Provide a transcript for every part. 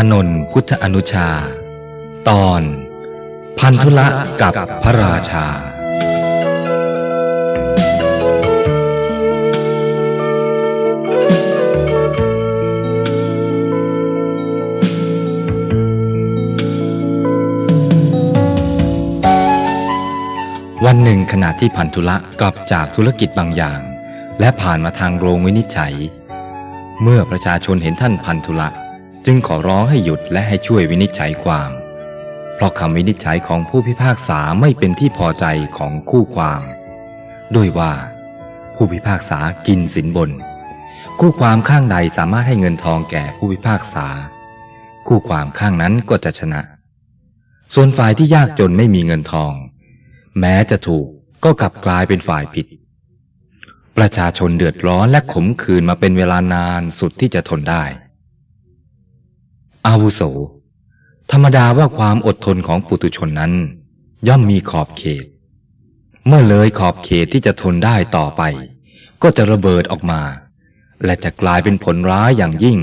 อนนท์พุทธอนุชา ตอน พันธุละกับพระราชา วันหนึ่งขณะที่พันธุละกลับจากธุรกิจบางอย่าง และผ่านมาทางโรงวินิจฉัย เมื่อประชาชนเห็นท่านพันธุละ จึงขอร้องให้หยุดและให้ช่วยวินิจฉัยความ เพราะคำวินิจฉัยของผู้พิพากษาไม่เป็นที่พอใจของคู่ความ ด้วยว่า ผู้พิพากษากินสินบน คู่ความข้างใดสามารถให้เงินทองแก่ผู้พิพากษา คู่ความข้างนั้นก็จะชนะ ส่วนฝ่ายที่ยากจนไม่มีเงินทอง แม้จะถูกก็กลับกลายเป็นฝ่ายผิด ประชาชนเดือดร้อนและขมขื่นมาเป็นเวลานานสุดที่จะทนได้ อาวุโส ธรรมดาว่าความอดทนของปุตุชนนั้น ย่อมมีขอบเขต เมื่อเลยขอบเขตที่จะทนได้ต่อไป ก็จะระเบิดออกมา และจะกลายเป็นผลร้ายอย่างยิ่ง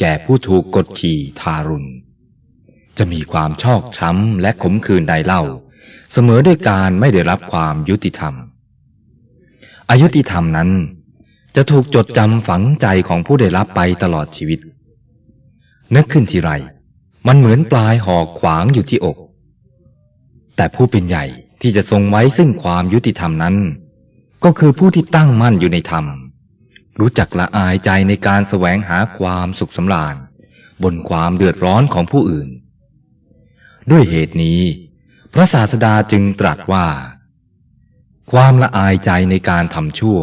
แก่ผู้ถูกกดขี่ทารุณ จะมีความชอกช้ำและขมขื่นใดเล่า เสมอด้วยการไม่ได้รับความยุติธรรม อายุติธรรมนั้นจะถูกจดจำฝังใจของผู้ได้รับไปตลอดชีวิต นึกขึ้นทีไร มันเหมือนปลายหอกขวางอยู่ที่อก แต่ผู้เป็นใหญ่ที่จะทรงไว้ซึ่งความยุติธรรมนั้น ก็คือผู้ที่ตั้งมั่นอยู่ในธรรม รู้จักละอายใจในการแสวงหาความสุขสำราญ บนความเดือดร้อนของผู้อื่น ด้วยเหตุนี้ พระศาสดาจึงตรัสว่า ความละอายใจในการทำชั่ว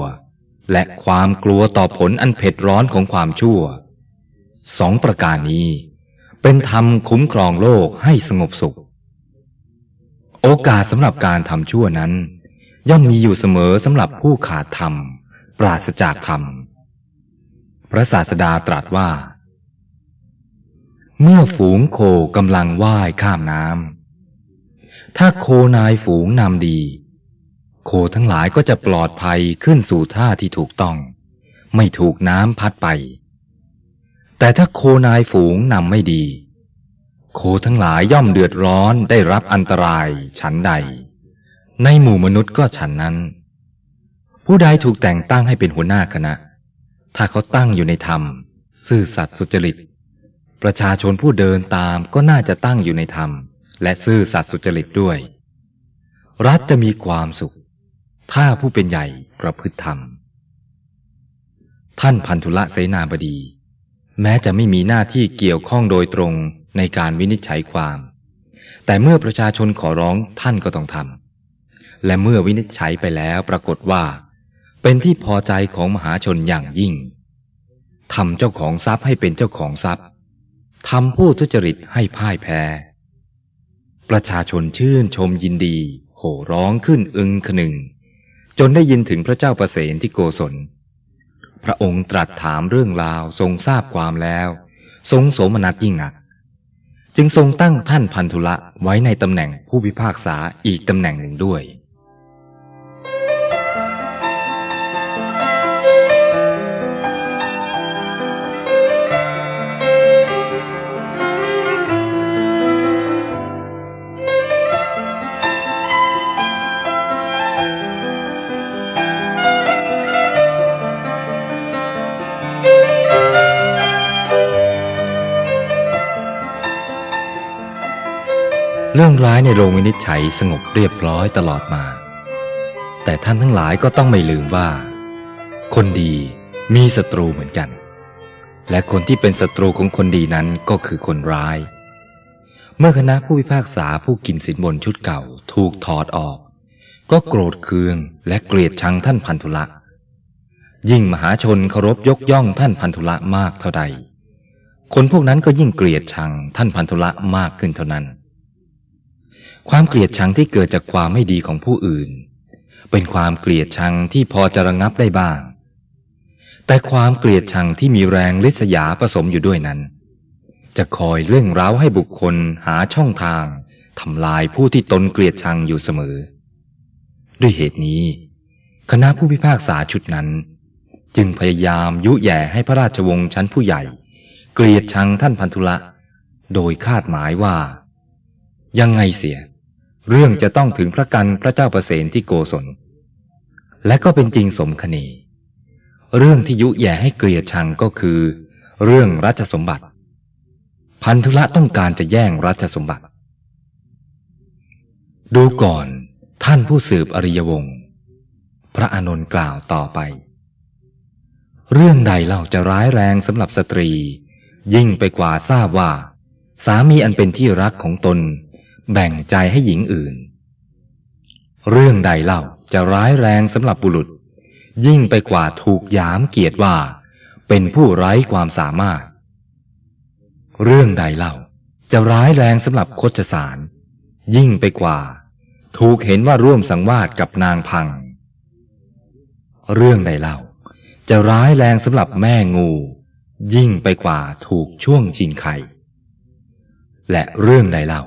และความกลัวต่อผลอันเผ็ดร้อนของความชั่ว สองประการนี้ เป็นธรรมคุ้มครองโลกให้สงบสุข โอกาสสำหรับการทำชั่วนั้น ย่อมมีอยู่เสมอสำหรับผู้ขาดธรรม ปราศจากธรรม พระศาสดาตรัสว่า เมื่อฝูงโคกำลังว่ายข้ามน้ำถ้าโคนายฝูงนำดี โคทั้งหลายก็จะปลอดภัยขึ้นสู่ท่าที่ถูกต้อง ไม่ถูกน้ำพัดไป แต่ถ้าโคนายฝูงนำไม่ดี โคทั้งหลายย่อมเดือดร้อนได้รับอันตรายฉันใด ในหมู่มนุษย์ก็ฉันนั้น ผู้ใดถูกแต่งตั้งให้เป็นหัวหน้าคณะ ถ้าเขาตั้งอยู่ในธรรม ซื่อสัตย์สุจริต ประชาชนผู้เดินตามก็น่าจะตั้งอยู่ในธรรม และซื่อสัตย์สุจริตด้วย รัฐจะมีความสุข ถ้าผู้เป็นใหญ่ประพฤติธรรม ท่านพันธุละเสนาบดี แม้จะไม่มีหน้าที่เกี่ยวข้องโดยตรงในการวินิจฉัยความ แต่เมื่อประชาชนขอร้องท่านก็ต้องทำและเมื่อวินิจฉัยไปแล้วปรากฏว่า เป็นที่พอใจของมหาชนอย่างยิ่งทำเจ้าของทรัพย์ให้เป็นเจ้าของทรัพย์ทำผู้ทุจริตให้พ่ายแพ้ ประชาชนชื่นชมยินดี โห่ร้องขึ้นอึงขนึง จนได้ยินถึงพระเจ้าประเสนที่โกศล พระองค์ตรัสถามเรื่องราวทรงทราบความแล้ว ทรงโสมนัสยิ่งหนัก จึงทรงตั้งท่านพันธุละไว้ในตำแหน่งผู้พิพากษาอีกตำแหน่งหนึ่งด้วย งร้ายในโรงวินิจฉัยสงบเรียบร้อยตลอดมา แต่ท่านทั้งหลายก็ต้องไม่ลืมว่า คนดีมีศัตรูเหมือนกัน และคนที่เป็นศัตรูของคนดีนั้นก็คือคนร้าย เมื่อคณะผู้พิพากษาผู้กินสินบนชุดเก่าถูกถอดออก ก็โกรธเคืองและเกลียดชังท่านพันธุละยิ่งมหาชนเคารพยกย่องท่านพันธุละมากเท่าใด คนพวกนั้นก็ยิ่งเกลียดชังท่านพันธุละมากขึ้นเท่านั้น ความเกลียดชังที่เกิดจากความไม่ดีของผู้อื่น เป็นความเกลียดชังที่พอจะระงับได้บ้าง แต่ความเกลียดชังที่มีแรงลิษยาผสมอยู่ด้วยนั้น จะคอยเร่งเร้าให้บุคคลหาช่องทางทำลายผู้ที่ตนเกลียดชังอยู่เสมอ ด้วยเหตุนี้ คณะผู้พิพากษาชุดนั้น จึงพยายามยุแย่ให้พระราชวงศ์ชั้นผู้ใหญ่ เกลียดชังท่านพันธุละ โดยคาดหมายว่า ยังไงเสีย เรื่องจะต้องถึงพระกันพระเจ้าประเสนที่โกศล และก็เป็นจริงสมคณีเรื่องที่ยุแย่ให้เกลียดชังก็คือ เรื่องรัชสมบัติ พันธุละต้องการจะแย่งรัชสมบัติ ดูก่อนท่านผู้สืบอริยวงศ์พระอานนท์กล่าวต่อไป เรื่องใดเล่าจะร้ายแรงสำหรับสตรี ยิ่งไปกว่าทราบว่า สามีอันเป็นที่รักของตน แบ่งใจให้หญิงอื่น เรื่องใดเล่าจะร้ายแรงสำหรับบุรุษ ยิ่งไปกว่าถูกยามเกียรติว่า เป็นผู้ไร้ความสามารถ เรื่องใดเล่าจะร้ายแรงสำหรับคดสาร ยิ่งไปกว่า ถูกเห็นว่าร่วมสังวาสกับนางพัง เรื่องใดเล่าจะร้ายแรงสำหรับแม่งู ยิ่งไปกว่าถูกช่วงชิงไข่ และเรื่องใดเล่า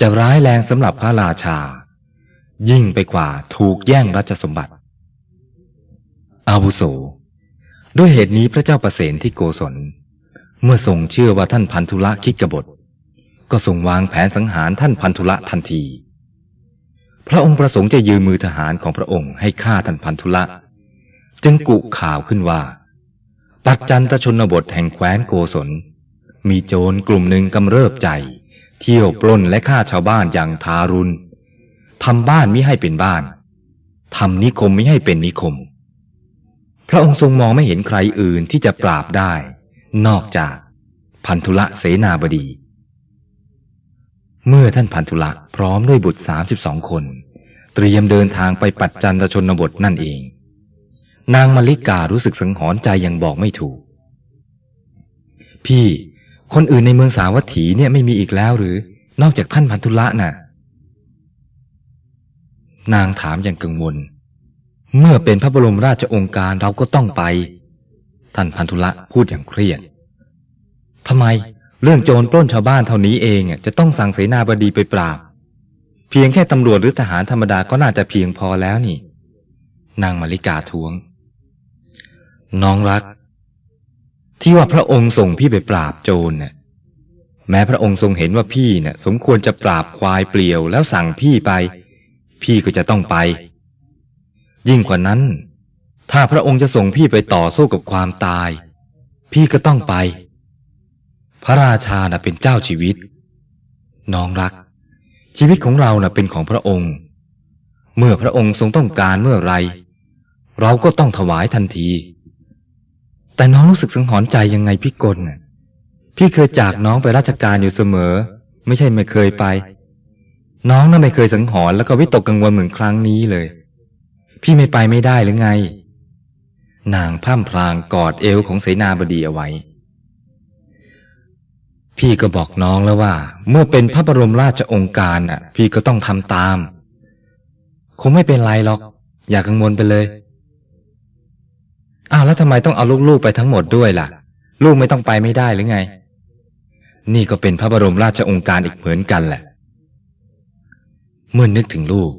จะร้ายแรงสำหรับพระราชา ยิ่งไปกว่าถูกแย่งรัชสมบัติ อาวุโส ด้วยเหตุนี้พระเจ้าประเสนที่โกศล เมื่อทรงเชื่อว่าท่านพันธุละคิดกบฏ ก็ทรงวางแผนสังหารท่านพันธุละทันที พระองค์ประสงค์จะยืมมือทหารของพระองค์ให้ฆ่าท่านพันธุละ จึงกุข่าวขึ้นว่า ปัจจันตชนบทแห่งแคว้นโกศลมีโจรกลุ่มหนึ่งกำเริบใจ เที่ยวปล้นและฆ่าชาวบ้านอย่างทารุณทำบ้านมิให้เป็นบ้านทำนิคมมิให้เป็นนิคม พระองค์ทรงมองไม่เห็นใครอื่นที่จะปราบได้ นอกจากพันธุละเสนาบดี เมื่อท่านพันธุละพร้อมด้วยบุตรสามสิบสองคน เตรียมเดินทางไปปัจจันตชนบทนั่นเอง นางมาริการู้สึกสังหรณ์ใจยังบอกไม่ถูก พี่ คนอื่นในเมืองสาวัตถีเนี่ยไม่มีอีกแล้วหรือ นอกจากท่านพันธุละน่ะ นางถามอย่างกังวล เมื่อเป็นพระบรมราชองค์การเราก็ต้องไป ท่านพันธุละพูดอย่างเครียดทำไมเรื่องโจรปล้นชาวบ้านเท่านี้เองอะจะต้องสั่งเสนาบดีไปปราบ เพียงแค่ตำรวจหรือทหารธรรมดาก็น่าจะเพียงพอแล้วนี่ นางมาริกาทวง น้องรัก ที่ว่าพระองค์ส่งพี่ไปปราบโจรน่ะแม้พระองค์ทรงเห็นว่าพี่เนี่ยสมควรจะปราบควายเปลี่ยวแล้วสั่งพี่ไป พี่ก็จะต้องไป ยิ่งกว่านั้น ถ้าพระองค์จะส่งพี่ไปต่อสู้กับความตาย พี่ก็ต้องไป พระราชาน่ะเป็นเจ้าชีวิต น้องรัก ชีวิตของเราน่ะเป็นของพระองค์ เมื่อพระองค์ทรงต้องการเมื่อไร เราก็ต้องถวายทันที แต่น้องรู้สึกสังหรณ์ใจยังไงพี่กลน่ะ พี่เคยจากน้องไปราชการอยู่เสมอ ไม่ใช่ไม่เคยไป น้องน่ะไม่เคยสังหรณ์แล้วก็วิตกกังวลเหมือนครั้งนี้เลย พี่ไม่ไปไม่ได้หรือไง นางพร่ำพลางกอดเอวของเสนาบดีเอาไว้ พี่ก็บอกน้องแล้วว่า เมื่อเป็นพระบรมราชองการน่ะ พี่ก็ต้องทำตาม คงไม่เป็นไรหรอก อย่ากังวลไปเลย อ้าวแล้วทำไมต้องเอาลูกๆไปทั้งหมดด้วยล่ะ ลูกไม่ต้องไปไม่ได้หรือไง นี่ก็เป็นพระบรมราชองค์การอีกเหมือนกันแหละ เมื่อนึกถึงลูก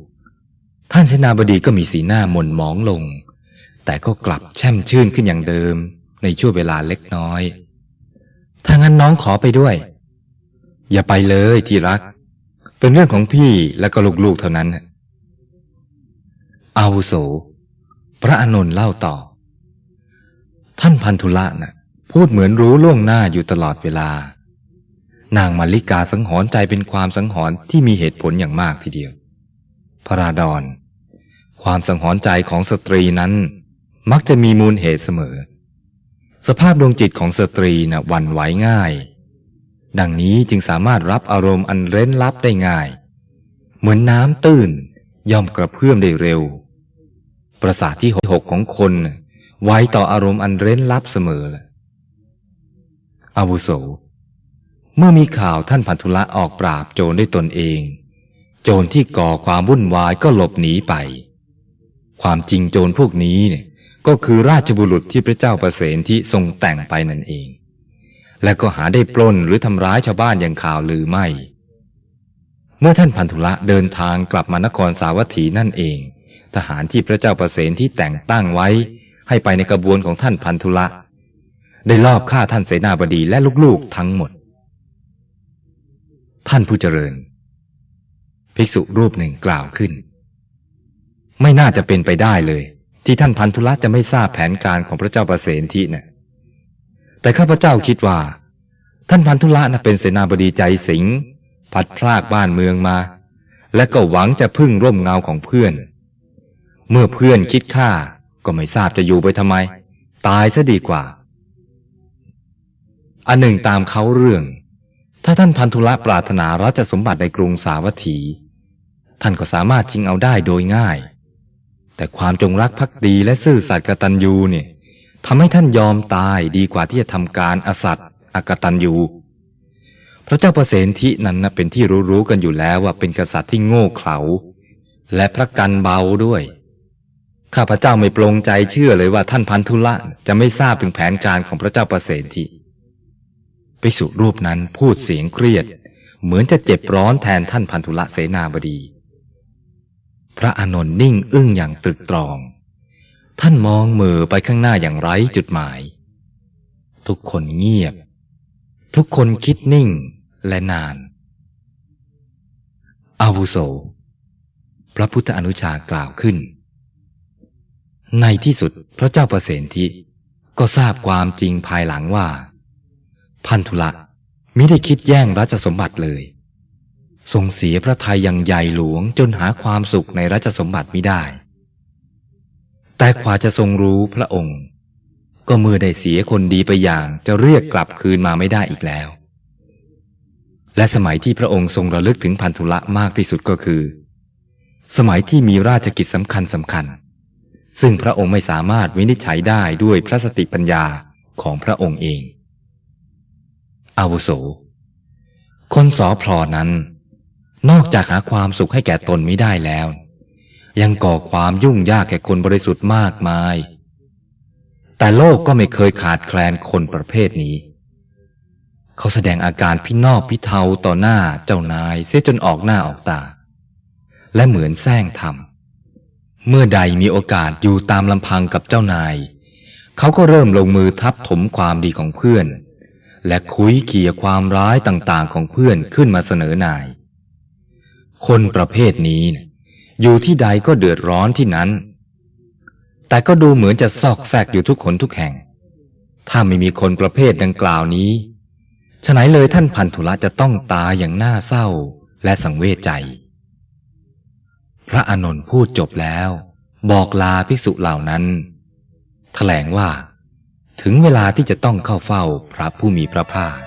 ท่านเสนาบดีก็มีสีหน้าหม่นหมองลง แต่ก็กลับแช่มชื่นขึ้นอย่างเดิม ในช่วงเวลาเล็กน้อย ถ้างั้นน้องขอไปด้วย อย่าไปเลยที่รัก เป็นเรื่องของพี่และก็ลูกๆเท่านั้นอาวุโส พระอานนท์เล่าต่อ ท่านพันธุละนะ่ะ พูดเหมือนรู้ล่วงหน้าอยู่ตลอดเวลา นางมาริกาสังหรณ์ใจเป็นความสังหรณ์ที่มีเหตุผลอย่างมากทีเดียว พระราดอนความสังหรณ์ใจของสตรีนั้น มักจะมีมูลเหตุเสมอ สภาพดวงจิตของสตรีนะ่ะวันไหวง่าย ดังนี้จึงสามารถรับอารมณ์อันเร้นลับได้ง่าย เหมือนน้ำตื้นย่อมกระเพื่อมได้เร็ว ประสาทที่หกของคนนะ ไวต่ออารมณ์อันเร้นลับเสมอแหละอาวุโส เมื่อมีข่าวท่านพันธุละออกปราบโจรด้วยตนเอง โจรที่ก่อความวุ่นวายก็หลบหนีไป ความจริงโจรพวกนี้เนี่ยก็คือราชบุรุษที่พระเจ้าประเสนที่ทรงแต่งไปนั่นเอง และก็หาได้ปล้นหรือทำร้ายชาวบ้านอย่างข่าวลือไม่ เมื่อท่านพันธุละเดินทางกลับมานครสาวัตถีนั่นเอง ทหารที่พระเจ้าประเสนที่แต่งตั้งไว้ ให้ไปในกระบวนของท่านพันธุละ ได้ลอบฆ่าท่านเสนาบดีและลูกๆทั้งหมด ท่านผู้เจริญ ภิกษุรูปหนึ่งกล่าวขึ้น ไม่น่าจะเป็นไปได้เลย ที่ท่านพันธุละจะไม่ทราบแผนการของพระเจ้าประเสนทิเนี่ยแต่ข้าพเจ้าคิดว่า ท่านพันธุละนะเป็นเสนาบดีใจสิงห์พัดพลากบ้านเมืองมา และก็หวังจะพึ่งร่มเงาของเพื่อน เมื่อเพื่อนคิดฆ่า ก็ไม่ทราบจะอยู่ไปทำไม ตายซะดีกว่า อันหนึ่งตามเขาเรื่อง ถ้าท่านพันธุละปรารถนาราชสมบัติในกรุงสาวัตถี ท่านก็สามารถชิงเอาได้โดยง่าย แต่ความจงรักภักดีและซื่อสัตย์กตัญญูเนี่ยทำให้ท่านยอมตายดีกว่าที่จะทำการอสัตย์อกตัญญูพระเจ้าประเสนทินั้นนะเป็นที่รู้ๆกันอยู่แล้วว่าเป็นกษัตริย์ที่โง่เขลาและพระกันเบาด้วย ข้าพเจ้าไม่ปรงใจเชื่อเลยว่าท่านพันธุละจะไม่ทราบถึงแผนการของพระเจ้าประเสนทิภิกษุรูปนั้นพูดเสียงเครียด เหมือนจะเจ็บร้อนแทนท่านพันธุละเสนาบดี พระอานนท์นิ่งอึ้งอย่างตรึกตรอง ท่านมองมือไปข้างหน้าอย่างไร้จุดหมาย ทุกคนเงียบ ทุกคนคิดนิ่งและนาน อาวุโส พระพุทธอนุชากล่าวขึ้น ในที่สุดพระเจ้าประเสนทิก็ทราบความจริงภายหลังว่า พันธุละมิได้คิดแย่งราชสมบัติเลยทรงเสียพระทัยอย่างใหญ่หลวงจนหาความสุขในราชสมบัติไม่ได้ แต่กว่าจะทรงรู้พระองค์ ก็เมื่อได้เสียคนดีไปอย่างจะเรียกกลับคืนมาไม่ได้อีกแล้ว และสมัยที่พระองค์ทรงระลึกถึงพันธุละมากที่สุดก็คือ สมัยที่มีราชกิจสำคัญสำคัญ ซึ่งพระองค์ไม่สามารถวินิจฉัยได้ด้วยพระสติปัญญาของพระองค์เอง อาวุโส คนสอพลอนั้น นอกจากหาความสุขให้แก่ตนไม่ได้แล้ว ยังก่อความยุ่งยากแก่คนบริสุทธิ์มากมาย แต่โลกก็ไม่เคยขาดแคลนคนประเภทนี้ เขาแสดงอาการพินอบพิเทาต่อหน้าเจ้านายเสียจนออกหน้าออกตา และเหมือนแซงทำ เมื่อใดมีโอกาสอยู่ตามลำพังกับเจ้านาย เขาก็เริ่มลงมือทับถมความดีของเพื่อน และคุยเขี่ยความร้ายต่างๆของเพื่อนขึ้นมาเสนอนาย คนประเภทนี้ อยู่ที่ใดก็เดือดร้อนที่นั้น แต่ก็ดูเหมือนจะซอกแซกอยู่ทุกคนทุกแห่ง ถ้าไม่มีคนประเภทดังกล่าวนี้ฉะไหนเลยท่านพันธุละจะต้องตายอย่างน่าเศร้าและสังเวชใจ พระอานนท์พูดจบแล้ว บอกลาภิกษุเหล่านั้นแถลงว่า ถึงเวลาที่จะต้องเข้าเฝ้าพระผู้มีพระภาค